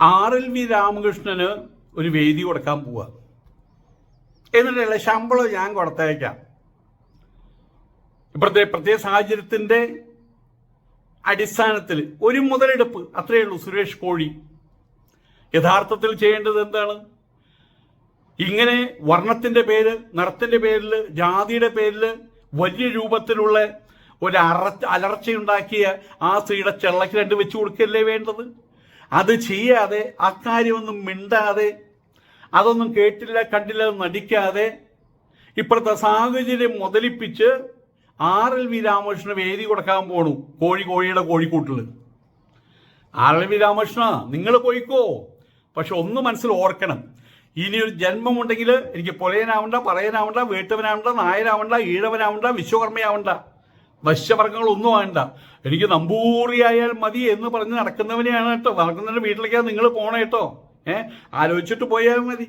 R L V Ramakrishnan ഒരു വേദി കൊടുക്കാൻ പോവുക എന്നിട്ടല്ല ശമ്പളം ഞാൻ കൊടുത്തയക്കാം. ഇപ്പോഴത്തെ പ്രത്യേക സാഹചര്യത്തിന്റെ അടിസ്ഥാനത്തിൽ ഒരു മുതലെടുപ്പ് അത്രയേ ഉള്ളൂ സുരേഷ് കോഴി. യഥാർത്ഥത്തിൽ ചെയ്യേണ്ടത് എന്താണ്? ഇങ്ങനെ വർണത്തിന്റെ പേര് നിറത്തിന്റെ പേരിൽ ജാതിയുടെ പേരിൽ വലിയ രൂപത്തിലുള്ള ഒരു അറ അലർച്ചയുണ്ടാക്കിയ ആ സ്ത്രീയുടെ ചെള്ളക്ക് രണ്ട് വെച്ചു കൊടുക്കല്ലേ വേണ്ടത്? അത് ചെയ്യാതെ അക്കാര്യമൊന്നും മിണ്ടാതെ അതൊന്നും കേട്ടില്ല കണ്ടില്ല നടിക്കാതെ ഇപ്പോഴത്തെ സാഹചര്യം മുതലിപ്പിച്ച് ആർ എൽ വി രാമകൃഷ്ണൻ വേദി കൊടുക്കാൻ പോണു കോഴി കോഴിയുടെ കോഴിക്കൂട്ടിൽ ആർ എൽ വി രാമകൃഷ്ണ നിങ്ങൾ പോയിക്കോ. പക്ഷെ ഒന്ന് മനസ്സിൽ ഓർക്കണം ഇനി ഒരു ജന്മമുണ്ടെങ്കിൽ എനിക്ക് പൊലയനാവണ്ട പറയനാവണ്ട വീട്ടവനാവണ്ട നായനാവണ്ട ഈഴവനാവണ്ട വിശ്വകർമ്മയാവണ്ട. വശ്യവർഗങ്ങളൊന്നും വേണ്ട എനിക്ക് നമ്പൂറിയായാൽ മതി എന്ന് പറഞ്ഞ് നടക്കുന്നവനെയാണ് കേട്ടോ. നടക്കുന്നവന്റെ വീട്ടിലേക്കാണ് നിങ്ങൾ പോണേ കേട്ടോ. ഏ? ആലോചിച്ചിട്ട് പോയാൽ മതി.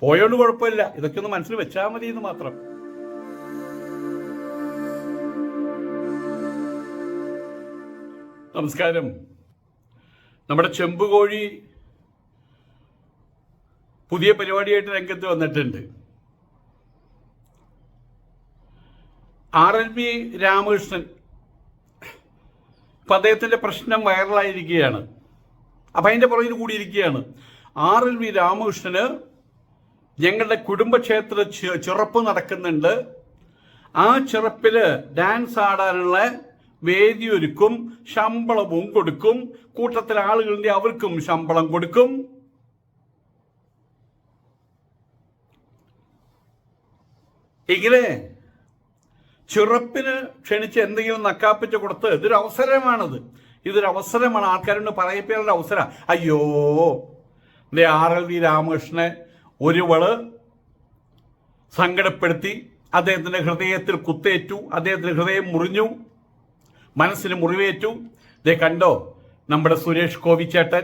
പോയോണ്ട് കുഴപ്പമില്ല. ഇതൊക്കെ ഒന്ന് മനസ്സിൽ വെച്ചാൽ മതി എന്ന് മാത്രം. നമസ്കാരം. നമ്മുടെ ചെമ്പുകോഴി പുതിയ പരിപാടിയായിട്ട് രംഗത്ത് വന്നിട്ടുണ്ട്. ആർ എൽ ബി രാമകൃഷ്ണൻ ഇപ്പം അദ്ദേഹത്തിന്റെ പ്രശ്നം വൈറലായിരിക്കുകയാണ്. അപ്പം അതിന്റെ പുറകിൽ കൂടിയിരിക്കുകയാണ്. ആർ എൽ വി രാമകൃഷ്ണന് ഞങ്ങളുടെ കുടുംബക്ഷേത്ര ചിറപ്പ് നടക്കുന്നുണ്ട്. ആ ചിറപ്പിൽ ഡാൻസ് ആടാനുള്ള വേദിയൊരുക്കും ശമ്പളവും കൊടുക്കും. കൂട്ടത്തിൽ ആളുകളുടെ അവർക്കും ശമ്പളം കൊടുക്കും. ഇങ്ങനെ ചിറപ്പിന് ക്ഷണിച്ച് എന്തെങ്കിലും നക്കാപ്പിച്ച് കൊടുത്ത് ഇതൊരു അവസരമാണത്. ഇതൊരു അവസരമാണ്. ആൾക്കാരോട് പറയപ്പേരുടെ അവസരം. അയ്യോ ദേ ആർ എൽ വി രാമകൃഷ്ണനെ ഒരുവൾ സങ്കടപ്പെടുത്തി അദ്ദേഹത്തിന്റെ ഹൃദയത്തിൽ കുത്തേറ്റു. അദ്ദേഹത്തിന്റെ ഹൃദയം മുറിഞ്ഞു. മനസ്സിന് മുറിവേറ്റു. ദേ കണ്ടോ നമ്മുടെ സുരേഷ് കോവിച്ചേട്ടൻ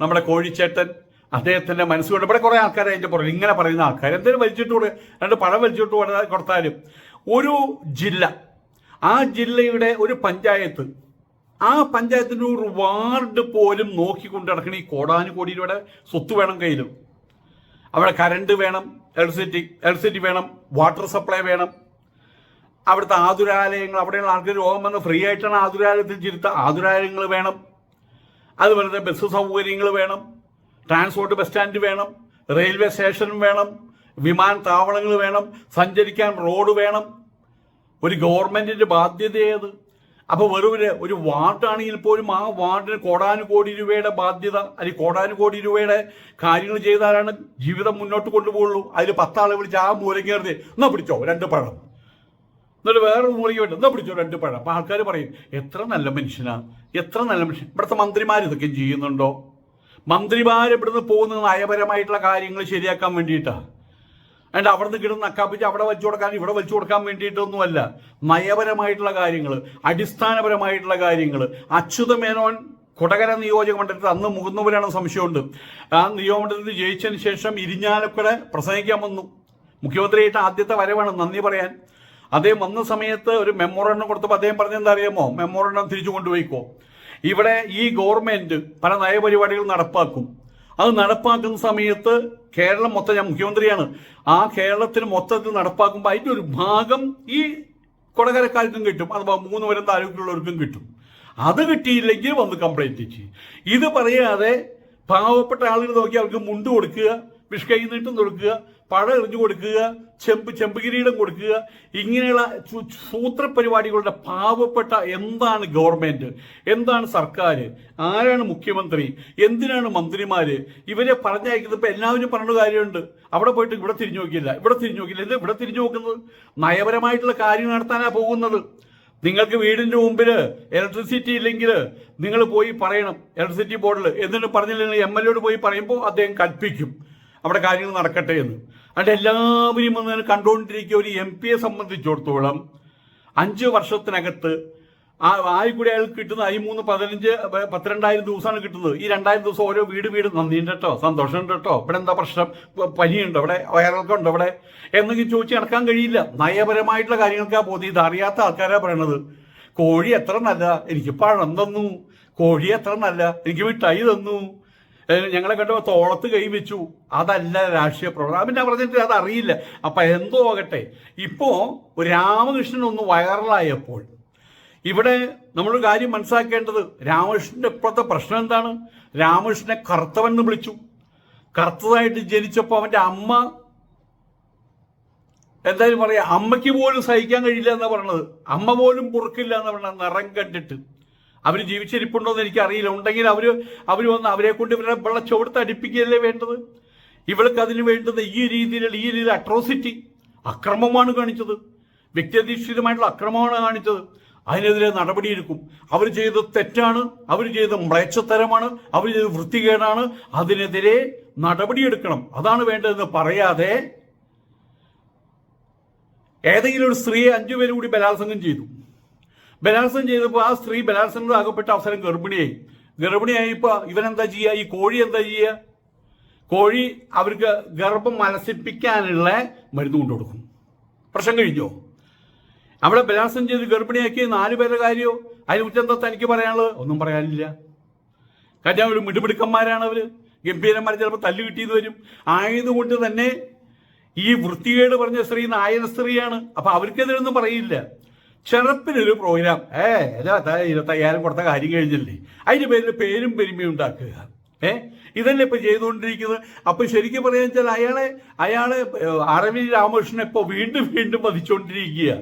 നമ്മുടെ കോഴിച്ചേട്ടൻ അദ്ദേഹത്തിന്റെ മനസ്സുകൊണ്ട്. ഇവിടെ കുറെ ആൾക്കാർ അതിന്റെ പുറകിൽ ഇങ്ങനെ പറയുന്ന ആൾക്കാർ എന്തെങ്കിലും വലിച്ചിട്ട് കൊടുക്കുക രണ്ട് പഴം വലിച്ചിട്ട് കൊടു- കൊടുത്താലും ഒരു ജില്ല. ആ ജില്ലയുടെ ഒരു പഞ്ചായത്ത്. ആ പഞ്ചായത്തിന്റെ ഒരു വാർഡ് പോലും നോക്കിക്കൊണ്ട് നടക്കണം ഈ കോടാനുകോടി രൂപയുടെ സ്വത്ത് വേണം കയ്യിലും. അവിടെ കരണ്ട് വേണം ഇലക്ട്രിസിറ്റി ഇലക്ട്രിസിറ്റി വേണം വാട്ടർ സപ്ലൈ വേണം. അവിടുത്തെ ആതുരാലയങ്ങൾ അവിടെയുള്ള ആൾക്കാർ രോഗം വന്ന് ഫ്രീ ആയിട്ടാണ് ആതുരാലയത്തിൽ ചിരുത്ത ആതുരാലയങ്ങൾ വേണം. അതുപോലെ തന്നെ ബസ് സൗകര്യങ്ങൾ വേണം. ട്രാൻസ്പോർട്ട് ബസ് സ്റ്റാൻഡ് വേണം. റെയിൽവേ സ്റ്റേഷനും വേണം. വിമാനത്താവളങ്ങൾ വേണം സഞ്ചരിക്കാൻ റോഡ് വേണം. ഒരു ഗവൺമെന്റിന്റെ ഏത്? അപ്പൊ വെറും ഒരു വാർഡാണെങ്കിൽ പോലും ആ വാർഡിന് കോടാനുകോടി രൂപയുടെ ബാധ്യത അല്ലെങ്കിൽ കോടാനുകോടി രൂപയുടെ കാര്യങ്ങൾ ചെയ്താലാണ് ജീവിതം മുന്നോട്ട് കൊണ്ടുപോകുള്ളൂ. അതിൽ പത്താളെ വിളിച്ച് ആ മൂലം കയറി എന്നാ പിടിച്ചോ രണ്ട് പഴം. എന്നിട്ട് വേറൊരു മൂലയ്ക്ക് വേണ്ട എന്നാ പിടിച്ചോ രണ്ട് പഴം. അപ്പൊ ആൾക്കാർ പറയും എത്ര നല്ല മനുഷ്യനാണ് എത്ര നല്ല മനുഷ്യൻ. ഇവിടുത്തെ മന്ത്രിമാർ ഇതൊക്കെ ചെയ്യുന്നുണ്ടോ? മന്ത്രിമാർ ഇവിടുന്ന് പോകുന്ന നയപരമായിട്ടുള്ള കാര്യങ്ങൾ ശരിയാക്കാൻ വേണ്ടിയിട്ടാ. അണ്ട് അവിടുന്ന് കിടന്ന് അക്കാപ്പിച്ച് അവിടെ വെച്ചു കൊടുക്കാൻ ഇവിടെ വെച്ചു കൊടുക്കാൻ വേണ്ടിയിട്ടൊന്നുമല്ല. നയപരമായിട്ടുള്ള കാര്യങ്ങൾ അടിസ്ഥാനപരമായിട്ടുള്ള കാര്യങ്ങൾ അച്യുത മേനോൻ കൊടകര നിയോജക മണ്ഡലത്തിൽ അന്ന് മുകുന്നവരാണ് സംശയമുണ്ട്. ആ നിയോജകമണ്ഡലത്തിൽ ജയിച്ചതിന് ശേഷം ഇരിഞ്ഞാലക്കുട പ്രസംഗിക്കാൻ വന്നു. മുഖ്യമന്ത്രിയായിട്ട് ആദ്യത്തെ വരവാണ് നന്ദി പറയാൻ. അദ്ദേഹം വന്ന സമയത്ത് ഒരു മെമ്മോറണ്ടം കൊടുത്തപ്പോൾ അദ്ദേഹം പറഞ്ഞെന്താ അറിയാമോ മെമ്മോറണ്ടം തിരിച്ചു കൊണ്ടുപോയിക്കോ. ഇവിടെ ഈ ഗവൺമെന്റ് പല നയപരിപാടികൾ നടപ്പാക്കും. അത് നടപ്പാക്കുന്ന സമയത്ത് കേരളം മൊത്തം ഞാൻ മുഖ്യമന്ത്രിയാണ്. ആ കേരളത്തിൽ മൊത്തത്തിൽ നടപ്പാക്കുമ്പോൾ അതിന്റെ ഒരു ഭാഗം ഈ കൊടകരക്കാർക്കും കിട്ടും അഥവാ മൂന്ന് വരും താലൂക്കിലുള്ളവർക്കും കിട്ടും. അത് കിട്ടിയില്ലെങ്കിൽ വന്ന് കംപ്ലൈന്റ് ചെയ്യും. ഇത് പറയാതെ പാവപ്പെട്ട ആളുകൾ നോക്കി അവർക്ക് മുണ്ട് കൊടുക്കുക വിഷ്കൈ നീട്ടം കൊടുക്കുക പഴം എറിഞ്ഞു കൊടുക്കുക ചെമ്പ് ചെമ്പ് കിരീടം കൊടുക്കുക. ഇങ്ങനെയുള്ള സൂത്ര സൂത്രപരിപാടികളുടെ പാവപ്പെട്ട എന്താണ് ഗവൺമെന്റ്? എന്താണ് സർക്കാർ ആരാണ് മുഖ്യമന്ത്രി? എന്തിനാണ് മന്ത്രിമാര്? ഇവരെ പറഞ്ഞയക്കുന്നത് ഇപ്പൊ എല്ലാവരും പറഞ്ഞ കാര്യമുണ്ട്. അവിടെ പോയിട്ട് ഇവിടെ തിരിഞ്ഞു നോക്കിയില്ല. ഇവിടെ തിരിഞ്ഞു നോക്കില്ല എന്താ ഇവിടെ തിരിഞ്ഞു നോക്കുന്നത് നയപരമായിട്ടുള്ള കാര്യം നടത്താനാ പോകുന്നത്. നിങ്ങൾക്ക് വീടിന്റെ മുമ്പിൽ ഇലക്ട്രിസിറ്റി ഇല്ലെങ്കിൽ നിങ്ങൾ പോയി പറയണം. ഇലക്ട്രിസിറ്റി ബോർഡിൽ എന്നിട്ട് പറഞ്ഞില്ലെങ്കിൽ എം എൽ എയോട് പോയി പറയുമ്പോൾ അദ്ദേഹം കൽപ്പിക്കും. അവിടെ കാര്യങ്ങൾ നടക്കട്ടെ എന്ന്. അതുകൊണ്ട് എല്ലാവരും വന്ന് കണ്ടുകൊണ്ടിരിക്കുക. ഒരു എം പിയെ സംബന്ധിച്ചിടത്തോളം അഞ്ച് വർഷത്തിനകത്ത് ആ ആയി കൂടി അയാൾക്ക് കിട്ടുന്ന ഈ മൂന്ന് പതിനഞ്ച് പത്തിരണ്ടായിരം ദിവസമാണ് കിട്ടുന്നത്. ഈ രണ്ടായിരം ദിവസം ഓരോ വീട് വീട്. നന്ദിയുണ്ട് കേട്ടോ. സന്തോഷമുണ്ട് കേട്ടോ. ഇവിടെ എന്താ പ്രശ്നം? പനിയുണ്ട് അവിടെ. വയറൊക്കെ ഉണ്ട് അവിടെ. എന്നൊക്കെ ചോദിച്ച് നടക്കാൻ കഴിയില്ല. നയപരമായിട്ടുള്ള കാര്യങ്ങൾക്കാ പോകുന്നത്. ഇത് അറിയാത്ത ആൾക്കാരാ പറയണത്. കോഴി എത്ര നല്ല. എനിക്ക് പഴം തന്നു. കോഴി എത്ര നല്ല. എനിക്ക് മിഠായി തന്നു. ഞങ്ങളെ കണ്ടപ്പോൾ തോളത്ത് കൈവച്ചു അതല്ല രാഷ്ട്രീയ പ്രവർത്തനം പിന്നെ പറഞ്ഞിട്ട് അത് അറിയില്ല. അപ്പൊ എന്തോ ആകട്ടെ. ഇപ്പോൾ രാമകൃഷ്ണൻ ഒന്ന് വൈറലായപ്പോൾ ഇവിടെ നമ്മൾ കാര്യം മനസ്സിലാക്കേണ്ടത്. രാമകൃഷ്ണന്റെ ഇപ്പോഴത്തെ പ്രശ്നം എന്താണ്? രാമകൃഷ്ണനെ കർത്തവൻ എന്ന് വിളിച്ചു. കറുത്തതായിട്ട് ജനിച്ചപ്പോൾ അവന്റെ അമ്മ എന്തായാലും പറയാ അമ്മയ്ക്ക് പോലും സഹിക്കാൻ കഴിയില്ല എന്നാ പറയണത് അമ്മ പോലും പൊറുക്കില്ല എന്ന് പറഞ്ഞ നിറം കണ്ടിട്ട്. അവർ ജീവിച്ചിരിപ്പുണ്ടോ എന്ന് എനിക്കറിയില്ല. ഉണ്ടെങ്കിൽ അവർ അവർ വന്ന് അവരെ കൊണ്ട് ഇവരുടെ വെള്ള ചുവടുത്ത് അടിപ്പിക്കുകയല്ലേ വേണ്ടത്? ഇവൾക്ക് അതിന് വേണ്ടത് ഈ രീതിയിലുള്ള ഈ രീതിയിൽ അട്രോസിറ്റി അക്രമമാണ് കാണിച്ചത്. വ്യക്തിയധിഷ്ഠിതമായിട്ടുള്ള അക്രമമാണ് കാണിച്ചത്. അതിനെതിരെ നടപടിയെടുക്കും. അവർ ചെയ്ത തെറ്റാണ് അവർ ചെയ്ത മ്ലേച്ഛത്തരമാണ് അവർ ചെയ്ത വൃത്തികേടാണ്. അതിനെതിരെ നടപടിയെടുക്കണം. അതാണ് വേണ്ടതെന്ന് പറയാതെ ഏതെങ്കിലും ഒരു സ്ത്രീയെ അഞ്ചുപേരും കൂടി ബലാത്സംഗം ചെയ്തു. ബലാത്സംഗം ചെയ്തപ്പോൾ ആ സ്ത്രീ ബലാത്സംഗം ആകപ്പെട്ട അവസരം ഗർഭിണിയായി. ഗർഭിണിയായപ്പോൾ ഇവനെന്താ ചെയ്യുക ഈ കോഴി എന്താ ചെയ്യുക കോഴി അവർക്ക് ഗർഭം മലസിപ്പിക്കാനുള്ള മരുന്ന് കൊണ്ടു കൊടുക്കും. പ്രശ്നം കഴിഞ്ഞോ? അവിടെ ബലാത്സംഗം ചെയ്ത് ഗർഭിണിയാക്കിയ നാല് പേരുടെ കാര്യമോ അതിനെ എന്താ തനിക്ക് പറയാനുള്ളത്? ഒന്നും പറയാനില്ല. കാരണം അവർ മിടുമിടുക്കന്മാരാണ് അവർ. ഗംഭീരന്മാർ ചിലപ്പോൾ തല്ല് കിട്ടിയത് വരും. ആയതുകൊണ്ട് തന്നെ ഈ വൃത്തികേട് പറഞ്ഞ സ്ത്രീ നായന സ്ത്രീയാണ്. അപ്പൊ അവർക്കെതിരൊന്നും പറയില്ല. ചെറുപ്പിനൊരു പ്രോഗ്രാം ഏ ഇരുപത്തയ്യായിരം കൊടുത്ത കാര്യം കഴിഞ്ഞില്ലേ? അതിന്റെ പേരിൽ പേരും പെരുമയും ഉണ്ടാക്കുക. ഏ ഇതന്നെ ഇപ്പൊ ചെയ്തുകൊണ്ടിരിക്കുന്നത്? അപ്പൊ ശരിക്കും പറയാന്ന് വെച്ചാൽ അയാളെ അയാളെ അരവിന്ദ് രാമകൃഷ്ണനെ ഇപ്പൊ വീണ്ടും വീണ്ടും വധിച്ചുകൊണ്ടിരിക്കുക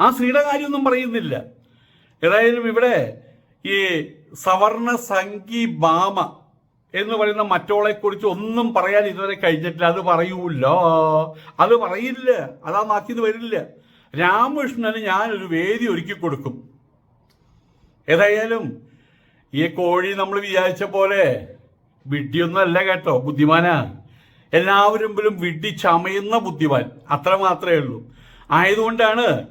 ആ സ്ത്രീയുടെ കാര്യമൊന്നും പറയുന്നില്ല. ഏതായാലും ഇവിടെ ഈ സവർണ സംഘി ബാമ എന്ന് പറയുന്ന മറ്റോളെ കുറിച്ച് ഒന്നും പറയാൻ ഇതുവരെ കഴിഞ്ഞിട്ടില്ല. അത് പറയൂല്ലോ. അത് പറയില്ല. അതാ നാക്കിയത് വരില്ല. രാമകൃഷ്ണന് ഞാനൊരു വേദി ഒരുക്കി കൊടുക്കും. ഏതായാലും ഈ കോഴി നമ്മൾ വിചാരിച്ച പോലെ വിഡ്ഢിയൊന്നുമല്ല കേട്ടോ ബുദ്ധിമാനാ. എല്ലാവരും പോലും വിഡ്ഢി ചമയുന്ന ബുദ്ധിമാൻ അത്ര മാത്രമേ ഉള്ളൂ. ആയതുകൊണ്ടാണ്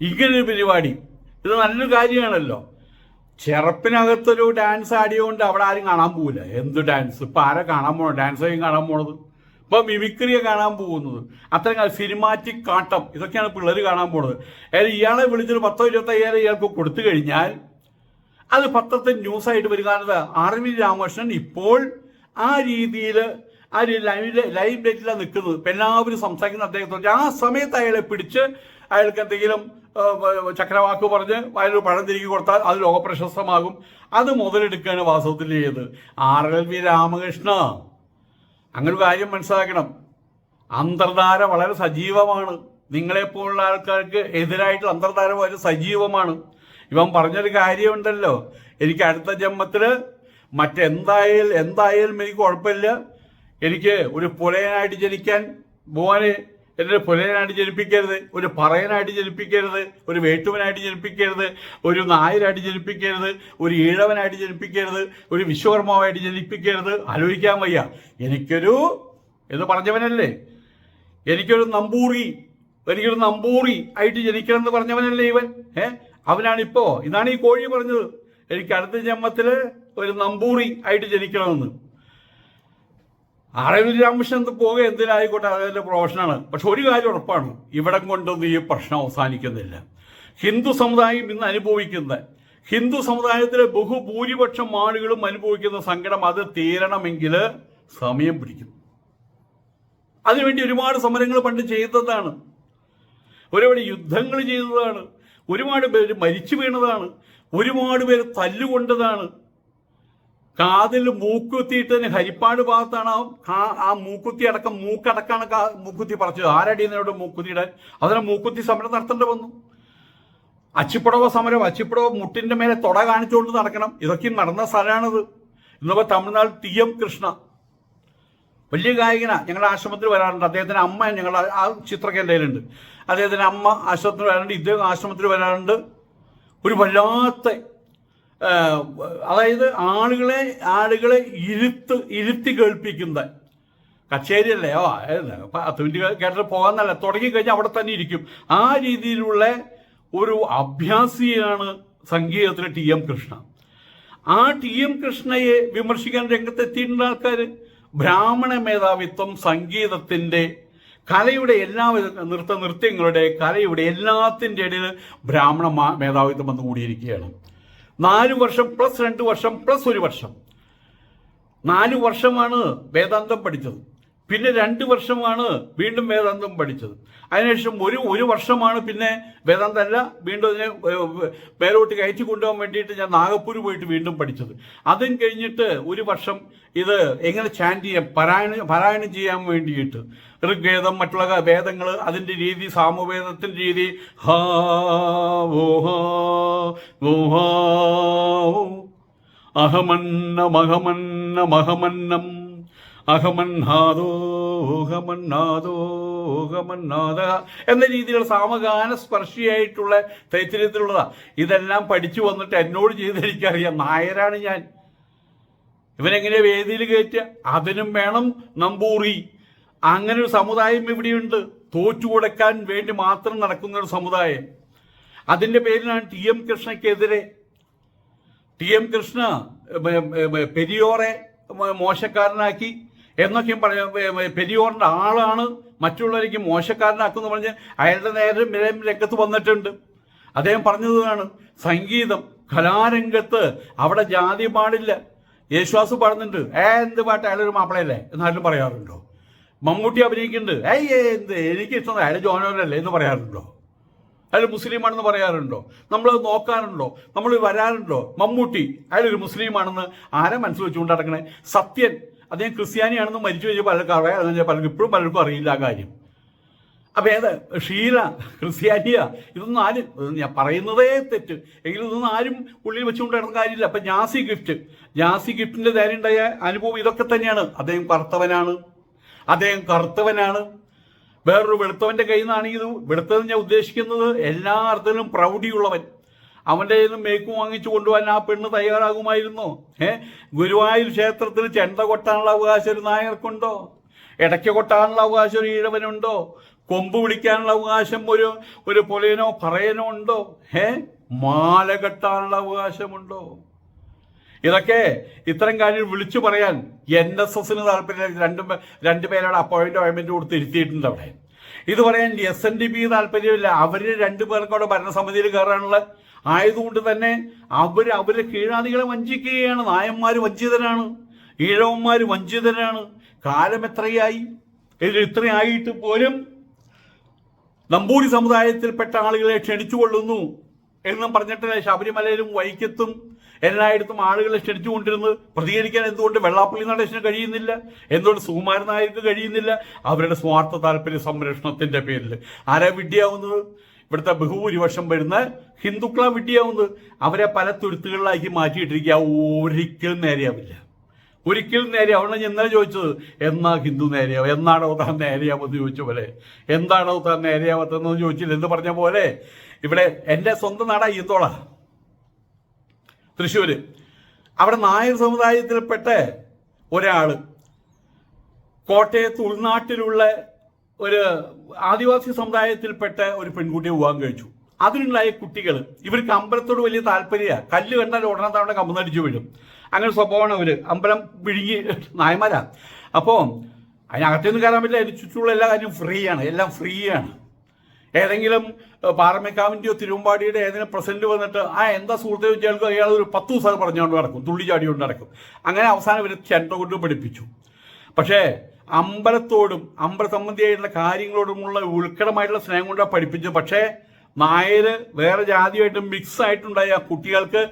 ഇങ്ങനൊരു പരിപാടി. ഇത് നല്ലൊരു കാര്യമാണല്ലോ. ചെറുപ്പിനകത്തൊരു ഡാൻസ് ആടിയോണ്ട് അവിടെ ആരും കാണാൻ പോവില്ല. എന്ത് ഡാൻസ് ഇപ്പൊ ആരെ കാണാൻ പോണോ ഡാൻസ് കാണാൻ പോണത്? ഇപ്പൊ മിമിക്രിയെ കാണാൻ പോകുന്നത്. അത്രയും സിനിമാറ്റിക് കാട്ടം. ഇതൊക്കെയാണ് പിള്ളേർ കാണാൻ പോണത് അതായത് ഇയാളെ വിളിച്ചൊരു പത്തോ ഇരുപത്തയ്യായിരം ഇയാൾക്ക് കൊടുത്തു കഴിഞ്ഞാൽ അത് പത്രത്തിൽ ന്യൂസായിട്ട് വരികാണത് ആർ വി രാമകൃഷ്ണൻ ഇപ്പോൾ ആ രീതിയിൽ ആ ലൈവ് ലൈവ് ഡേറ്റിലാണ് നിൽക്കുന്നത്. ഇപ്പം എല്ലാവരും സംസാരിക്കുന്ന അദ്ദേഹത്തോട് ആ സമയത്ത് അയാളെ പിടിച്ച് അയാൾക്ക് എന്തെങ്കിലും ചക്രവാക്ക് പറഞ്ഞ് അയാളൊരു പഴം തിരികെ കൊടുത്താൽ അത് ലോകപ്രശസ്തമാകും. അത് മുതലെടുക്കുകയാണ് വാസ്തവത്തിൽ ചെയ്തത്. R L V Ramakrishna. അങ്ങനെ ഒരു കാര്യം മനസ്സിലാക്കണം. അന്തർധാര വളരെ സജീവമാണ്. നിങ്ങളെപ്പോലുള്ള ആൾക്കാർക്ക് എതിരായിട്ട് അന്തർധാര വളരെ സജീവമാണ്. ഇവൻ പറഞ്ഞൊരു കാര്യമുണ്ടല്ലോ. എനിക്ക് അടുത്ത ജന്മത്തിൽ മറ്റെന്തായാലും എന്തായാലും എനിക്ക് കുഴപ്പമില്ല. എനിക്ക് ഒരു പുലയനായിട്ട് ജനിക്കാൻ ഭുവനെ എന്നെ പുലയനായിട്ട് ജനിപ്പിക്കരുത് ഒരു പറയനായിട്ട് ജനിപ്പിക്കരുത് ഒരു വേട്ടുവനായിട്ട് ജനിപ്പിക്കരുത് ഒരു നായരായിട്ട് ജനിപ്പിക്കരുത് ഒരു ഈഴവനായിട്ട് ജനിപ്പിക്കരുത് ഒരു വിശ്വകർമാവായിട്ട് ജനിപ്പിക്കരുത്. ആലോചിക്കാൻ വയ്യ. എനിക്കൊരു എന്ന് പറഞ്ഞവനല്ലേ? എനിക്കൊരു നമ്പൂറി എനിക്കൊരു നമ്പൂറി ആയിട്ട് ജനിക്കണം എന്ന് പറഞ്ഞവനല്ലേ ഇവൻ? ഏ? അവനാണിപ്പോ. ഇതാണ് ഈ കോഴി പറഞ്ഞത്. എനിക്ക് അടുത്ത ജന്മത്തിൽ ഒരു നമ്പൂറി ആയിട്ട് ജനിക്കണമെന്ന്. ആരെങ്കിലും രാമകൃഷ്ണൻ പോകുക എന്തിനായിക്കോട്ടെ അതിന്റെ പ്രൊഫഷനാണ് പക്ഷെ ഒരു കാര്യം ഉറപ്പാണ് ഇവിടം കൊണ്ടൊന്നും ഈ പ്രശ്നം അവസാനിക്കുന്നില്ല. ഹിന്ദു സമുദായം ഇന്ന് അനുഭവിക്കുന്ന ഹിന്ദു സമുദായത്തിലെ ബഹുഭൂരിപക്ഷം ആളുകളും അനുഭവിക്കുന്ന സങ്കടം അത് തീരണമെങ്കിൽ സമയം പിടിക്കും. അതിനുവേണ്ടി ഒരുപാട് സമരങ്ങൾ പണ്ട് ചെയ്തതാണ്. ഒരുപാട് യുദ്ധങ്ങൾ ചെയ്തതാണ്. ഒരുപാട് പേര് മരിച്ചു വീണതാണ്. ഒരുപാട് പേര് തല്ലുകൊണ്ടതാണ്. കാതിൽ തന്നെ ഹരിപ്പാട് ഭാഗത്താണ് ആ- ആ മൂക്കുത്തി അടക്കം മൂക്കടക്കാണ് മൂക്കുത്തി പറിച്ചത് എന്നോട് മൂക്കുത്തിയിടാൻ അതിനെ മൂക്കുത്തി സമരം നടത്തേണ്ടി വന്നു. അച്ചിപ്പടവ സമരം അച്ചിപ്പടവ മുട്ടിന്റെ മേലെ തൊട കാണിച്ചുകൊണ്ട് നടക്കണം. ഇതൊക്കെ നടന്ന സ്ഥലമാണിത്. ഇന്നിപ്പോ തമിഴ്നാട് ടി എം കൃഷ്ണ. വലിയ ഗായകന. ഞങ്ങളുടെ ആശ്രമത്തിൽ വരാറുണ്ട്. അദ്ദേഹത്തിന്റെ അമ്മ ഞങ്ങളുടെ ആ ചിത്രമൊക്കെ എന്റെ അദ്ദേഹത്തിന്റെ അമ്മ ആശ്രമത്തിൽ വരാറുണ്ട്. ഇദ്ദേഹം ആശ്രമത്തിൽ വരാറുണ്ട്. ഒരു വല്ലാത്ത അതായത് ആളുകളെ ആളുകളെ ഇരുത്ത് ഇരുത്തി കേൾപ്പിക്കുന്ന കച്ചേരിയല്ലേ? ഓ പത്ത് കേട്ടിട്ട് പോകാന്നല്ല തുടങ്ങി കഴിഞ്ഞാൽ അവിടെ തന്നെ ഇരിക്കും. ആ രീതിയിലുള്ള ഒരു അഭ്യാസിയാണ് സംഗീതത്തിലെ ടി എം കൃഷ്ണ. ആ ടി എം കൃഷ്ണയെ വിമർശിക്കാൻ രംഗത്തെത്തിയിട്ടുണ്ട് ആൾക്കാർ ബ്രാഹ്മണ മേധാവിത്വം സംഗീതത്തിന്റെ കലയുടെ എല്ലാ നൃത്ത നൃത്യങ്ങളുടെ കലയുടെ എല്ലാത്തിന്റെ ഇടയിൽ ബ്രാഹ്മണ മേധാവിത്വം വന്നു കൂടിയിരിക്കുകയാണ് നാല് വർഷം പ്ലസ് രണ്ട് വർഷം പ്ലസ് ഒരു വർഷം. നാലു വർഷമാണ് വേദാന്തം പഠിച്ചത്. പിന്നെ രണ്ട് വർഷമാണ് വീണ്ടും വേദാന്തം പഠിച്ചത് അതിനുശേഷം ഒരു ഒരു വർഷമാണ് പിന്നെ വേദാന്തം അല്ല വീണ്ടും അതിനെ പേരോട്ട് കയറ്റി കൊണ്ടുപോകാൻ വേണ്ടിയിട്ട് ഞാൻ നാഗപ്പൂർ പോയിട്ട് വീണ്ടും പഠിച്ചത് അതും കഴിഞ്ഞിട്ട് ഒരു വർഷം ഇത് എങ്ങനെ ചാന്റ് ചെയ്യാം പാരായണം പാരായണം ചെയ്യാൻ വേണ്ടിയിട്ട് ഋഗ്വേദം മറ്റുള്ള വേദങ്ങൾ അതിന്റെ രീതി സാമവേദത്തിന്റെ രീതി ഹാ ഓ ഹാ ഓ ഹാ വോ. അഹമന്നമഹമന്നമഹമന്നം ഹമന്നാദ എന്ന രീതിയിലുള്ള സാമഗാന സ്പർശിയായിട്ടുള്ള തൈത്തിര്യത്തിലുള്ളതാ. ഇതെല്ലാം പഠിച്ചു വന്നിട്ട് എന്നോട് ചെയ്തെനിക്കറിയാം. നായരാണ് ഞാൻ. ഇവനെങ്ങനെ വേദിയിൽ കയറ്റുക? അതിനും വേണം നമ്പൂറി. അങ്ങനെ ഒരു സമുദായം ഇവിടെയുണ്ട്. തോറ്റു കൊടുക്കാൻ വേണ്ടി മാത്രം നടക്കുന്ന ഒരു സമുദായം. അതിന്റെ പേരിലാണ് ടി എം കൃഷ്ണയ്ക്കെതിരെ. ടി എം കൃഷ്ണ പെരിയോറെ മോശക്കാരനാക്കി. എന്നൊക്കെയും പറഞ്ഞ പെരിയോറിന്റെ ആളാണ്. മറ്റുള്ളവരേക്ക് മോശക്കാരനാക്കുമെന്ന് പറഞ്ഞ് അയാളുടെ നേരെ രംഗത്ത് വന്നിട്ടുണ്ട്. അദ്ദേഹം പറഞ്ഞതാണ് സംഗീതം കലാരംഗത്ത് അവിടെ ജാതി പാടില്ല. യേശുവാസ് പാടുന്നുണ്ട് ഏ എന്ത് പാട്ട് അയാളൊരു മാപ്പിളയല്ലേ? എന്നാലും പറയാറുണ്ടോ? മമ്മൂട്ടി അഭിനയിക്കുന്നുണ്ട് ഏയ് എന്ത്? എനിക്ക് ഇഷ്ടം അയാൾ ജോനോനല്ലേ? എന്ന് പറയാറുണ്ടോ? അയാൾ മുസ്ലിമാണെന്ന് പറയാറുണ്ടോ? നമ്മൾ നോക്കാറുണ്ടോ? നമ്മൾ വരാറുണ്ടോ? മമ്മൂട്ടി അയാളൊരു മുസ്ലിമാണെന്ന് ആരെ മനസ്സിൽ വെച്ചുകൊണ്ട് നടക്കണേ? സത്യൻ അദ്ദേഹം ക്രിസ്ത്യാനിയാണെന്ന് മരിച്ചു കഴിഞ്ഞാൽ പലർക്കും അറിയാം. പലർക്കും ഇപ്പോഴും പലർക്കും അറിയില്ല ആ കാര്യം. അപ്പം ഏത്? ഷീല ക്രിസ്ത്യാനിയ. ഇതൊന്നും ആരും ഞാൻ പറയുന്നതേ തെറ്റ്. എങ്കിലും ഇതൊന്നും ആരും ഉള്ളിൽ വെച്ചുകൊണ്ട് നടന്ന കാര്യമില്ല. അപ്പം ജാസി ഗിഫ്റ്റ്. ജാസി ഗിഫ്റ്റിന്റെ നേരെയുണ്ടായ അനുഭവം ഇതൊക്കെ തന്നെയാണ്. അദ്ദേഹം കറുത്തവനാണ്. അദ്ദേഹം കറുത്തവനാണ്. വേറൊരു വെളുത്തവന്റെ കയ്യിൽ നിന്നാണെങ്കിൽ ഇത് വെളുത്തത് ഞാൻ ഉദ്ദേശിക്കുന്നത്. എല്ലാ അർത്ഥത്തിലും പ്രൗഢിയുള്ളവൻ. അവന്റെ കയ്യിൽ നിന്ന് മേക്കും വാങ്ങിച്ചു കൊണ്ടുപോകാൻ ആ പെണ്ണ് തയ്യാറാകുമായിരുന്നോ. ഏ? ഗുരുവായൂർ ക്ഷേത്രത്തിൽ ചെണ്ട കൊട്ടാനുള്ള അവകാശം ഒരു നായർക്കുണ്ടോ ഇടയ്ക്ക് കൊട്ടാനുള്ള അവകാശം ഒരു ഈഴവനുണ്ടോ? കൊമ്പ് പിടിക്കാനുള്ള അവകാശം ഒരു ഒരു പൊലയനോ പറയനോ ഉണ്ടോ? ഏ? മാല കെട്ടാനുള്ള അവകാശമുണ്ടോ? ഇതൊക്കെ ഇത്തരം കാര്യം വിളിച്ചു പറയാൻ എൻ എസ് എസിന് താല്പര്യം രണ്ടും രണ്ടുപേരുടെ അപ്പോയിന്റ് അപ്പോയിൻമെന്റ് കൊടുത്ത് ഇരുത്തിയിട്ടുണ്ട് അവിടെ. ഇത് പറയാൻ എസ് എൻ ഡി പി താല്പര്യമില്ല. അവർ രണ്ടുപേർക്കവിടെ ഭരണസമിതിയിൽ കയറാനുള്ള ആയതുകൊണ്ട് തന്നെ അവർ അവരെ കീഴാദികളെ വഞ്ചിക്കുകയാണ്. നായന്മാർ വഞ്ചിതരാണ്. ഈഴവന്മാർ വഞ്ചിതരാണ്. കാലം എത്രയായി? ഇത് ഇത്രയായിട്ട് പോലും നമ്പൂരി സമുദായത്തിൽപ്പെട്ട ആളുകളെ ക്ഷണിച്ചുകൊള്ളുന്നു എന്നും പറഞ്ഞിട്ട് ശബരിമലയിലും വൈക്കത്തും എല്ലായിടത്തും ആളുകളെ ക്ഷണിച്ചുകൊണ്ടിരുന്നത് പ്രതികരിക്കാൻ എന്തുകൊണ്ട് വെള്ളാപ്പള്ളി നടേശന് കഴിയുന്നില്ല? എന്തുകൊണ്ട് സുകുമാരൻ നായർക്ക് കഴിയുന്നില്ല? അവരുടെ സ്വാർത്ഥ താല്പര്യ സംരക്ഷണത്തിന്റെ പേരിൽ ആരാ വിഡ്ഢിയാവുന്നത്? ഇവിടുത്തെ ബഹുഭൂരിപക്ഷം വരുന്ന ഹിന്ദുക്കളാ വിട്ടിയാവുന്നത്. അവരെ പല തുരുത്തുകളിലാക്കി മാറ്റിയിട്ടിരിക്കുക. ഒരിക്കലും നേരെയാവില്ല. ഒരിക്കലും നേരെയാവണം ഞാൻ ചോദിച്ചത്? എന്നാ ഹിന്ദു നേരെയാവും. എന്നാണോ താൻ നേരെയാവെന്ന് ചോദിച്ച പോലെ? എന്താണോ താൻ നേരെയാവത്തെന്ന് ചോദിച്ചില്ല. എന്ന് പറഞ്ഞ പോലെ ഇവിടെ എന്റെ സ്വന്തം നാടാ ഈന്തോള. തൃശ്ശൂര്. അവിടെ നായർ സമുദായത്തിൽപ്പെട്ട ഒരാൾ കോട്ടയത്ത് ഉൾനാട്ടിലുള്ള ഒരു ആദിവാസി സമുദായത്തിൽപ്പെട്ട ഒരു പെൺകുട്ടിയെ വിവാഹം കഴിച്ചു. അതിനുണ്ടായ കുട്ടികൾ ഇവർക്ക് അമ്പലത്തോട് വലിയ താല്പര്യമാണ് കല്ല് കണ്ടാൽ ഉടനെ തവണ കമ്പന്നടിച്ചു വീഴും. അങ്ങനെ സ്വഭാവമാണ് അവർ. അമ്പലം വിഴുങ്ങി നായമാരാ അപ്പോ അതിനകത്തേന്ന് കയറാൻ പറ്റില്ല. അതിന് ചുറ്റുമുള്ള എല്ലാ കാര്യവും ഫ്രീ ആണ്. എല്ലാം ഫ്രീ ആണ്. ഏതെങ്കിലും പാറമേക്കാവിന്റെയോ തിരുവമ്പാടിയുടെ ഏതെങ്കിലും പ്രസിഡന്റ് വന്നിട്ട് ആ എന്താ സുഹൃത്തെ വെച്ചാൽ അയാൾ ഒരു പത്ത് ദിവസം പറഞ്ഞുകൊണ്ട് നടക്കും. തുള്ളി ചാടിയോണ്ട് നടക്കും. അങ്ങനെ അവസാനം ഇവർ ചെണ്ട കൊണ്ട് പഠിപ്പിച്ചു. പക്ഷേ അമ്പലത്തോടും അമ്പല സംബന്ധിയായിട്ടുള്ള കാര്യങ്ങളോടുമുള്ള ഉൾക്കടമായിട്ടുള്ള സ്നേഹം കൊണ്ടാണ് പഠിപ്പിച്ചത് പക്ഷേ നായർ വേറെ ജാതിയായിട്ട് മിക്സ് ആയിട്ടുണ്ടായ കുട്ടികൾക്ക്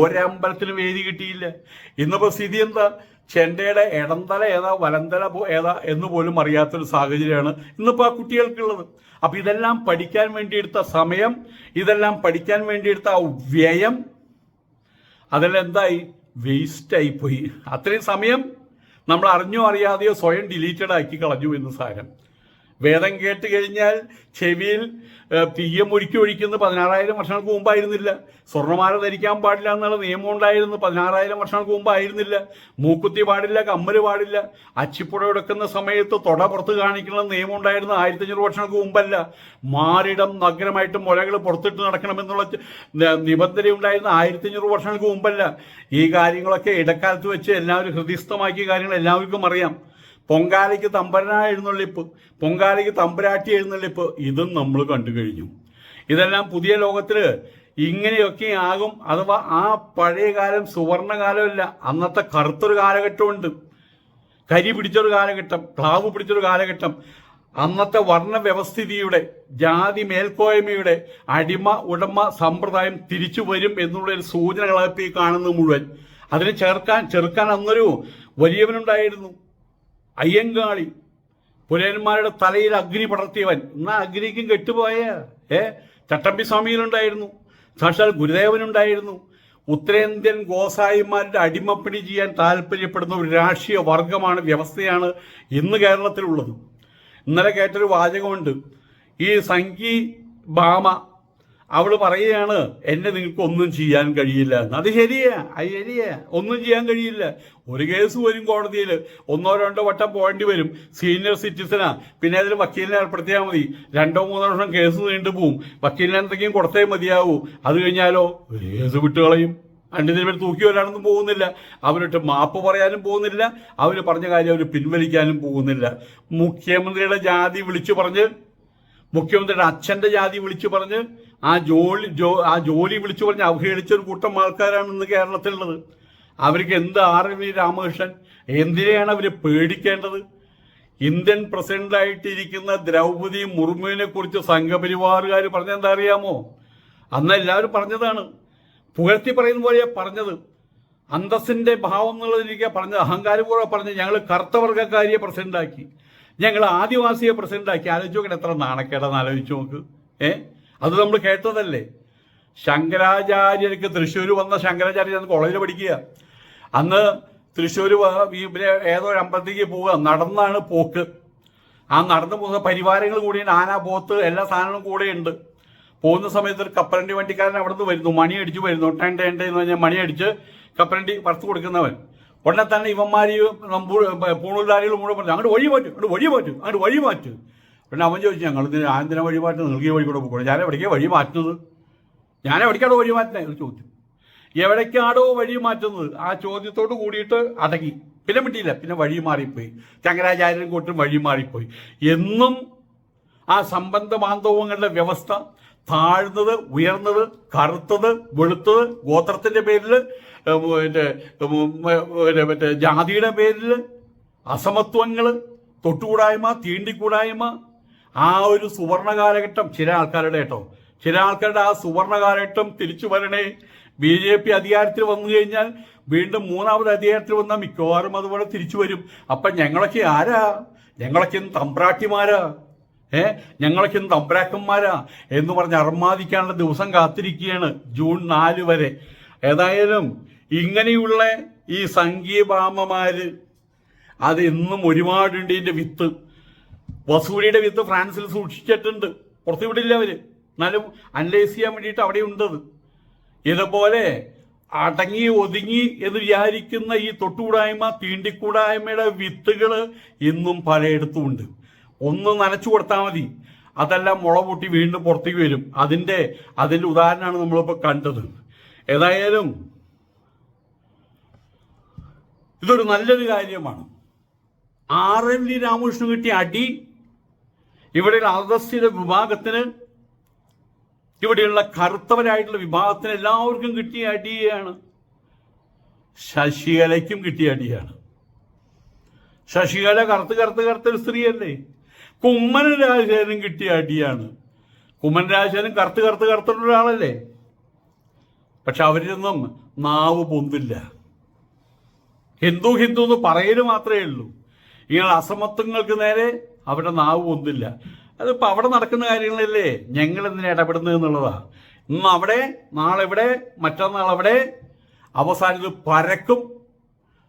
ഒരമ്പലത്തിലും വേദി കിട്ടിയില്ല. ഇന്നിപ്പോൾ സ്ഥിതി എന്താ? ചെണ്ടയുടെ ഇടന്തല ഏതാ വലന്തല ഏതാ എന്ന് പോലും അറിയാത്തൊരു സാഹചര്യമാണ് ഇന്നിപ്പോൾ ആ കുട്ടികൾക്കുള്ളത്. അപ്പം ഇതെല്ലാം പഠിക്കാൻ വേണ്ടിയെടുത്ത സമയം ഇതെല്ലാം പഠിക്കാൻ വേണ്ടിയെടുത്ത ആ വ്യയം അതെല്ലാം എന്തായി? വേസ്റ്റ് ആയി പോയി. അത്രയും സമയം നമ്മൾ അറിഞ്ഞോ അറിയാതെയോ സ്വയം ഡിലീറ്റഡ് ആക്കി കളഞ്ഞു എന്ന് സാരം. വേദം കേട്ട് കഴിഞ്ഞാൽ ചെവിയിൽ തീയം ഒരുക്കി ഒഴിക്കുന്നത് പതിനാറായിരം വർഷങ്ങൾക്ക് മുമ്പായിരുന്നില്ല. സ്വർണമാല ധരിക്കാൻ പാടില്ല എന്നുള്ള നിയമം ഉണ്ടായിരുന്നു. പതിനാറായിരം വർഷങ്ങൾക്ക് മുമ്പായിരുന്നില്ല. മൂക്കുത്തി പാടില്ല കമ്മൽ പാടില്ല. അച്ചിപ്പുഴ എടുക്കുന്ന സമയത്ത് തൊട പുറത്ത് കാണിക്കുന്ന നിയമം ഉണ്ടായിരുന്നു ആയിരത്തി അഞ്ഞൂറ് വർഷങ്ങൾക്ക് മുമ്പല്ല. മാറിടം നഗരമായിട്ട് മുലകൾ പുറത്തിട്ട് നടക്കണമെന്നുള്ള നിബന്ധന ഉണ്ടായിരുന്ന ആയിരത്തി അഞ്ഞൂറ് വർഷങ്ങൾക്ക് മുമ്പല്ല. ഈ കാര്യങ്ങളൊക്കെ ഇടക്കാലത്ത് വെച്ച് എല്ലാവരും ഹൃദയസ്ഥമാക്കിയ കാര്യങ്ങൾ എല്ലാവർക്കും അറിയാം. പൊങ്കാലയ്ക്ക് തമ്പരനായ എഴുന്നള്ളിപ്പ് പൊങ്കാലയ്ക്ക് തമ്പരാട്ടി എഴുന്നള്ളിപ്പ് ഇതും നമ്മൾ കണ്ടു കഴിഞ്ഞു. ഇതെല്ലാം പുതിയ ലോകത്തിൽ ഇങ്ങനെയൊക്കെ ആകും. അഥവാ ആ പഴയ കാലം സുവർണകാലമല്ല അന്നത്തെ കറുത്തൊരു കാലഘട്ടമുണ്ട്. കരി പിടിച്ചൊരു കാലഘട്ടം ക്ലാവ് പിടിച്ചൊരു കാലഘട്ടം. അന്നത്തെ വർണ വ്യവസ്ഥിതിയുടെ ജാതി മേൽക്കോയ്മയുടെ അടിമ ഉടമ സമ്പ്രദായം തിരിച്ചു വരും എന്നുള്ള ഒരു സൂചനകളാണ് ഈ കാണുന്നത് മുഴുവൻ. അതിനെ ചേർക്കാൻ ചെറുക്കാൻ അന്നൊരു വലിയവനുണ്ടായിരുന്നു. അയ്യങ്കാളി. പുലയന്മാരുടെ തലയിൽ അഗ്നി പടർത്തിയവൻ. എന്നാ അഗ്നിക്കും കെട്ടുപോയ? ഏ? ചട്ടമ്പി സ്വാമിയിലുണ്ടായിരുന്നു സാക്ഷാൽ ഗുരുദേവനുണ്ടായിരുന്നു. ഉത്തരേന്ത്യൻ ഗോസായിമാരുടെ അടിമപ്പണി ചെയ്യാൻ താല്പര്യപ്പെടുന്ന ഒരു രാഷ്ട്രീയ വർഗമാണ് വ്യവസ്ഥയാണ് ഇന്ന് കേരളത്തിലുള്ളത്. ഇന്നലെ കേട്ടൊരു വാചകമുണ്ട്. ഈ സംഗി ഭാമ അവൾ പറയുകയാണ് എന്നെ നിങ്ങൾക്ക് ഒന്നും ചെയ്യാൻ കഴിയില്ല. എന്ന് അത് ശരിയാ അത് ശരിയാ. ഒന്നും ചെയ്യാൻ കഴിയില്ല. ഒരു കേസ് വരും കോടതിയിൽ ഒന്നോ രണ്ടോ വട്ടം പോകേണ്ടി വരും. സീനിയർ സിറ്റിസനാ പിന്നെ അതിൽ വക്കീലിനെ ഏർപ്പെടുത്തിയാൽ മതി. രണ്ടോ മൂന്നോ വർഷം കേസ് നീണ്ടു പോവും. വക്കീലിനെ എന്തെങ്കിലും കൊടുത്തേ മതിയാവൂ. അത് കഴിഞ്ഞാലോ കേസ് വിട്ടുകളയും. രണ്ടിതിന് പേര് തൂക്കി വരാനൊന്നും പോകുന്നില്ല. അവരിട്ട് മാപ്പ് പറയാനും പോകുന്നില്ല. അവർ പറഞ്ഞ കാര്യം അവർ പിൻവലിക്കാനും പോകുന്നില്ല. മുഖ്യമന്ത്രിയുടെ ജാതി വിളിച്ചു പറഞ്ഞ് മുഖ്യമന്ത്രിയുടെ അച്ഛന്റെ ജാതി വിളിച്ചു പറഞ്ഞ് ആ ജോലി ജോ ആ ജോലി വിളിച്ചു പറഞ്ഞ് അവഹേളിച്ച ഒരു കൂട്ടം ആൾക്കാരാണ് ഇന്ന് കേരളത്തിലുള്ളത്. അവർക്ക് എന്ത് ആർ വി രാമകൃഷ്ണൻ? എന്തിനെയാണ് അവർ പേടിക്കേണ്ടത്? ഇന്ത്യൻ പ്രസിഡന്റായിട്ടിരിക്കുന്ന ദ്രൗപതി മുർമുവിനെ കുറിച്ച് സംഘപരിവാറുകാർ പറഞ്ഞെന്താ അറിയാമോ? അന്ന് എല്ലാവരും പറഞ്ഞതാണ്. പുകഴ്ത്തി പറയുന്ന പോലെയാ പറഞ്ഞത്. അന്തസ്സിന്റെ ഭാവം എന്നുള്ളതിരിക്കുക പറഞ്ഞത് അഹങ്കാരപൂർവം പറഞ്ഞ് ഞങ്ങൾ കറുത്തവർഗക്കാരിയെ പ്രസിഡന്റാക്കി. ഞങ്ങൾ ആദിവാസിയെ പ്രസിഡന്റാക്കി. ആലോചിച്ച് നോക്കട്ടെ എത്ര നാണക്കേടെന്ന് ആലോചിച്ച് നോക്ക്. ഏ? അത് നമ്മൾ കേട്ടതല്ലേ? ശങ്കരാചാര്യർക്ക് തൃശ്ശൂർ വന്ന ശങ്കരാചാര്യ അന്ന് കോളേജിൽ പഠിക്കുക. അന്ന് തൃശ്ശൂർ ഏതോ ഒരു അമ്പലത്തേക്ക് പോവുക. നടന്നാണ് പോക്ക്. ആ നടന്നു പോകുന്ന പരിവാരങ്ങൾ കൂടിയുണ്ട് ആന പോത്ത് എല്ലാ സാധനങ്ങളും കൂടെയുണ്ട് പോകുന്ന സമയത്ത് ഒരു കപ്പലണ്ടി വണ്ടിക്കാരൻ അവിടെ നിന്ന് വരുന്നു. മണി അടിച്ച് വരുന്നു ഒട്ടേണ്ട ടേണ്ട എന്ന് പറഞ്ഞാൽ മണി അടിച്ച് കപ്പലണ്ടി വറുത്ത് കൊടുക്കുന്നവൻ. ഉടനെ തന്നെ ഇവന്മാരെയും പൂണൂലാരികൾ മുഴുവൻ പറഞ്ഞു അങ്ങോട്ട് വഴി മാറ്റും അങ്ങോട്ട് വഴി മാറ്റും അങ്ങോട്ട് വഴി മാറ്റും. പിന്നെ അവൻ ചോദിച്ചു ഞങ്ങൾ ഇതിന് ആന്തിന വഴി മാറ്റും നൽകിയ വഴി കൂടെ പോകണം ഞാൻ എവിടേക്കാണ് വഴി മാറ്റുന്നത്? ഞാൻ എവിടേക്കാണോ വഴി മാറ്റുന്നത്? എന്ന് ചോദ്യം. എവിടേക്കാണോ വഴി മാറ്റുന്നത്? ആ ചോദ്യത്തോട് കൂടിയിട്ട് അടങ്ങി. പിന്നെ വിട്ടിയില്ല പിന്നെ വഴി മാറിപ്പോയി. ശങ്കരാചാര്യൻ കൂട്ടും വഴി മാറിപ്പോയി. എന്നും ആ സംബന്ധ ബാന്ധവങ്ങളുടെ വ്യവസ്ഥ താഴ്ന്നത് ഉയർന്നത് കറുത്തത് വെളുത്തത് ഗോത്രത്തിന്റെ പേരിൽ മറ്റേ മറ്റേ ജാതിയുടെ പേരിൽ അസമത്വങ്ങൾ തൊട്ടുകൂടായ്മ തീണ്ടിക്കൂടായ്മ ആ ഒരു സുവർണ കാലഘട്ടം ചില ആൾക്കാരുടെ കേട്ടോ ചില ആൾക്കാരുടെ ആ സുവർണ കാലഘട്ടം തിരിച്ചു വരണേ. ബി ജെ പി അധികാരത്തിൽ വന്നു കഴിഞ്ഞാൽ വീണ്ടും മൂന്നാമത് അധികാരത്തിൽ വന്നാൽ മിക്കവാറും അതുപോലെ തിരിച്ചു വരും. അപ്പം ഞങ്ങളൊക്കെ ആരാ? ഞങ്ങളൊക്കെ തമ്പ്രാട്ടിമാരാ. ഏ? ഞങ്ങളൊക്കെ തമ്പ്രാക്കന്മാരാ എന്ന് പറഞ്ഞ് അർമാദിക്കാനുള്ള ദിവസം കാത്തിരിക്കുകയാണ് ജൂൺ നാല് വരെ. ഏതായാലും ഇങ്ങനെയുള്ള ഈ സംഘീഭാമമാര് അത് ഇന്നും ഒരുപാടുണ്ട് ഇതിന്റെ വിത്ത്. വസൂരിയുടെ വിത്ത് ഫ്രാൻസിൽ സൂക്ഷിച്ചിട്ടുണ്ട്. പുറത്തു വിടില്ല അവർ. എന്നാലും അനലൈസ് ചെയ്യാൻ വേണ്ടിയിട്ട് അവിടെ ഉണ്ടത്. ഇതുപോലെ അടങ്ങി ഒതുങ്ങി എന്ന് വിചാരിക്കുന്ന ഈ തൊട്ടുകൂടായ്മ തീണ്ടിക്കൂടായ്മയുടെ വിത്തുകൾ ഇന്നും പലയിടത്തും ഉണ്ട്. ഒന്ന് നനച്ചു കൊടുത്താൽ മതി. അതെല്ലാം മുള പൊട്ടി വീണ്ടും പുറത്തേക്ക് വരും. അതിന്റെ അതിന്റെ ഉദാഹരണമാണ് നമ്മളിപ്പോൾ കണ്ടത്. ഏതായാലും ഇതൊരു നല്ലൊരു കാര്യമാണ്. ആർ എൻ ഡി രാമകൃഷ്ണൻ കിട്ടിയ അടി ഇവിടെയുള്ള അറസ്റ്റിന്റെ വിഭാഗത്തിന് ഇവിടെയുള്ള കറുത്തവരായിട്ടുള്ള വിഭാഗത്തിന് എല്ലാവർക്കും കിട്ടിയ അടിയാണ്. ശശികലയ്ക്കും കിട്ടിയ അടിയാണ്. ശശികല കറുത്ത് കറുത്ത് കറുത്തൊരു സ്ത്രീയല്ലേ? കുമ്മന രാജശേഖരനും കിട്ടിയ അടിയാണ്. കുമ്മൻ രാജശേഖരൻ കറുത്ത് കറുത്ത് കറുത്തുള്ള ഒരാളല്ലേ? പക്ഷെ അവരിലൊന്നും നാവ് പൊന്തില്ല. ഹിന്ദു ഹിന്ദു എന്ന് പറയൽ മാത്രമേ ഉള്ളൂ. ഇങ്ങനെ അസമത്വങ്ങൾക്ക് നേരെ അവരുടെ നാവ് ഒന്നില്ല. അതിപ്പോൾ അവിടെ നടക്കുന്ന കാര്യങ്ങളല്ലേ ഞങ്ങൾ എന്തിനാ ഇടപെടുന്നത് എന്നുള്ളതാ. ഇന്ന് അവിടെ നാളെ ഇവിടെ മറ്റന്നാൾ അവിടെ പരക്കും.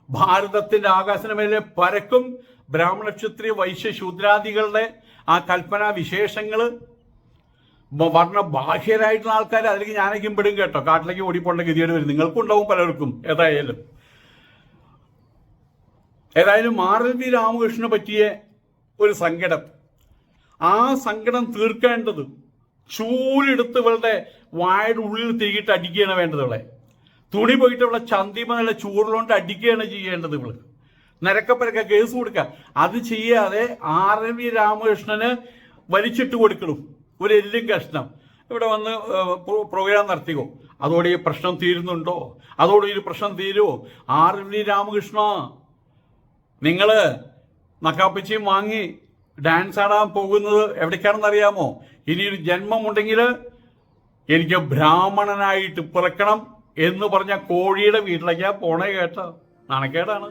ഭാരതത്തിന്റെ ആകാശനമേലെ പരക്കും. ബ്രാഹ്മണ ക്ഷത്രിയ വൈശ്യ ശൂദ്രാദികളുടെ ആ കൽപ്പന വിശേഷങ്ങൾ. വർണ ബാഹ്യരായിട്ടുള്ള ആൾക്കാർ അതിലേക്ക് ഞാനേക്കും പെടും കേട്ടോ. കാട്ടിലേക്ക് ഓടിപ്പോണ്ട ഗതിയോട് വരും. നിങ്ങൾക്കും ഉണ്ടാവും പലർക്കും ഏതായാലും. ഏതായാലും മാറൽ രാമകൃഷ്ണനെ പറ്റിയ ഒരു സങ്കടം. ആ സങ്കടം തീർക്കേണ്ടത് ചൂലെടുത്ത് ഇവളുടെ വായുടെ ഉള്ളിൽ തിരികിട്ട് അടിക്കുകയാണ് വേണ്ടത് ഇവളെ. തുണി പോയിട്ട് ഇവളെ ചന്തിമ നല്ല ചൂടുകൊണ്ട് അടിക്കുകയാണ് ചെയ്യേണ്ടത് ഇവൾ. നിരക്കപ്പരക്ക കേസ് കൊടുക്കുക അത് ചെയ്യാതെ ആർ എൻ വി രാമകൃഷ്ണന് വലിച്ചിട്ട് കൊടുക്കണം. ഒരു എല്ലും കഷ്ണം. ഇവിടെ വന്ന് പ്രോഗ്രാം നടത്തിയോ അതോടെ ഈ പ്രശ്നം തീരുന്നുണ്ടോ? അതോടെ ഈ പ്രശ്നം തീരുമോ ആർ വി രാമകൃഷ്ണ നിങ്ങൾ നക്കാപ്പിച്ചിയും വാങ്ങി ഡാൻസ് ആടാൻ പോകുന്നത് എവിടേക്കാണെന്ന് അറിയാമോ ഇനിയൊരു ജന്മമുണ്ടെങ്കിൽ എനിക്ക് ബ്രാഹ്മണനായിട്ട് പിറക്കണം എന്ന് പറഞ്ഞ കോഴിയുടെ വീട്ടിലേക്കാ പോണേ കേട്ടോ. നാണക്കേടാണ്.